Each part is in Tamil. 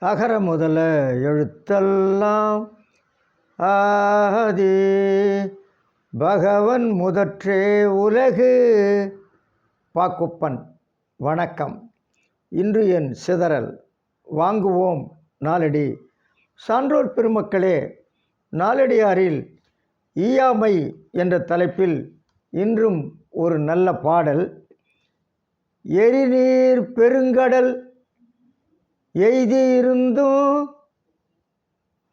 அகர முதல எழுத்தெல்லாம் ஆதி. பகவன் முதற்றே உலகு. பாக்குப்பன் வணக்கம். இன்று என் சிதறல். வாங்குவோம் நாளடி. சான்றோர் பெருமக்களே நாளடியாரில் ஈயாமை என்ற தலைப்பில் இன்றும் ஒரு நல்ல பாடல். எரிநீர் பெருங்கடல் எய்தியிருந்தும்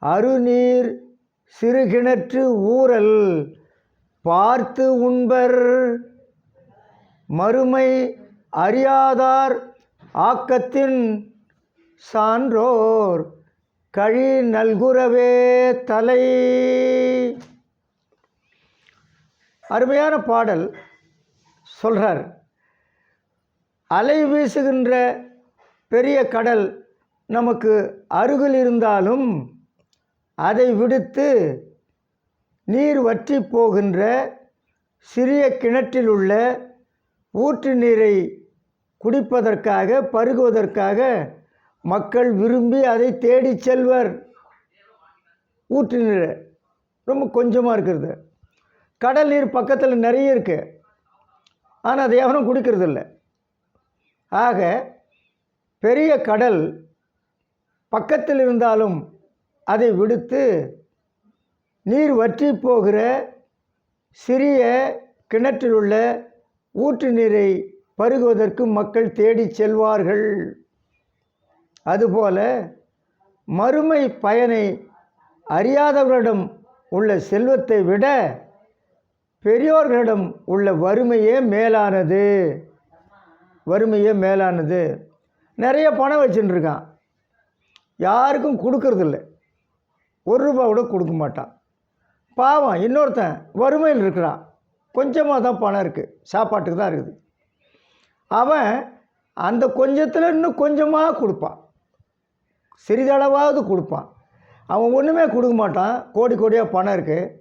அருநீர் சிறுகிணற்று ஊரல் பார்த்து உண்பர் மறுமை அறியாதார் ஆக்கத்தின் சான்றோர் கழி நல்குறவே தலை. அருமையான பாடல் சொல்கிறார் அலை வீசுகின்ற பெரிய கடல் நமக்கு அருகில் இருந்தாலும் அதை விடுத்து நீர் வற்றி போகின்ற சிறிய கிணற்றில் உள்ள ஊற்று நீரை குடிப்பதற்காக பருகுவதற்காக மக்கள் விரும்பி அதை தேடி செல்வர். ஊற்று நீர் ரொம்ப கொஞ்சமாக இருக்கிறது. கடல் நீர் பக்கத்தில் நிறைய இருக்குது ஆனால் அதை எவனும் குடிக்கிறதில்ல. ஆக பெரிய கடல் பக்கத்தில் இருந்தாலும் அதை விடுத்து நீர் வற்றி போகிற சிறிய கிணற்றில் உள்ள ஊற்று நீரை பருகுவதற்கு மக்கள் தேடி செல்வார்கள். அதுபோல மறுமை பயனை அறியாதவர்களிடம் உள்ள செல்வத்தை விட பெரியோர்களிடம் உள்ள வறுமையே மேலானது. வறுமையே மேலானது. நிறைய பணம் வச்சுட்டுருக்கான் யாருக்கும் கொடுக்கறதில்ல. ஒரு ரூபா கூட கொடுக்க மாட்டான் பாவம் இன்னொருத்தன் வறுமையில் இருக்கிறான் கொஞ்சமாக தான் பணம் இருக்குது சாப்பாட்டுக்கு தான் இருக்குது. அவன் அந்த கொஞ்சத்தில் இன்னும் கொஞ்சமாக கொடுப்பான் சிறிதளவாவது கொடுப்பான் அவன் ஒன்றுமே கொடுக்க மாட்டான். கோடி கோடியாக பணம் இருக்குது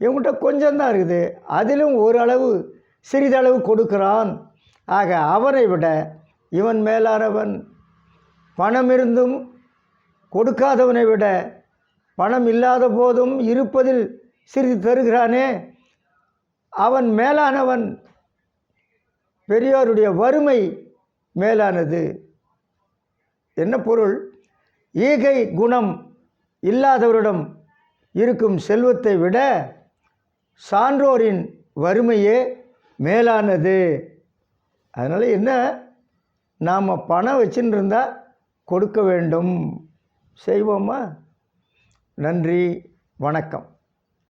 இவங்ககிட்ட கொஞ்சம்தான் இருக்குது. அதிலும் ஓரளவு சிறிதளவு கொடுக்குறான். ஆக அவரை விட இவன் மேலானவன் பணம் இருந்தும் கொடுக்காதவனை விட பணம் இல்லாத போதும் இருப்பதில் சிறிது தருகிறானே. அவன் மேலானவன் பெரியோருடைய வறுமை மேலானது. என்ன பொருள்? ஈகை குணம் இல்லாதவரிடம் இருக்கும் செல்வத்தை விட சான்றோரின் வறுமையே மேலானது. அதனால் என்ன? நாம் பணம் வச்சுன்னு இருந்தால் கொடுக்க வேண்டும். செய்வோமா? நன்றி வணக்கம்.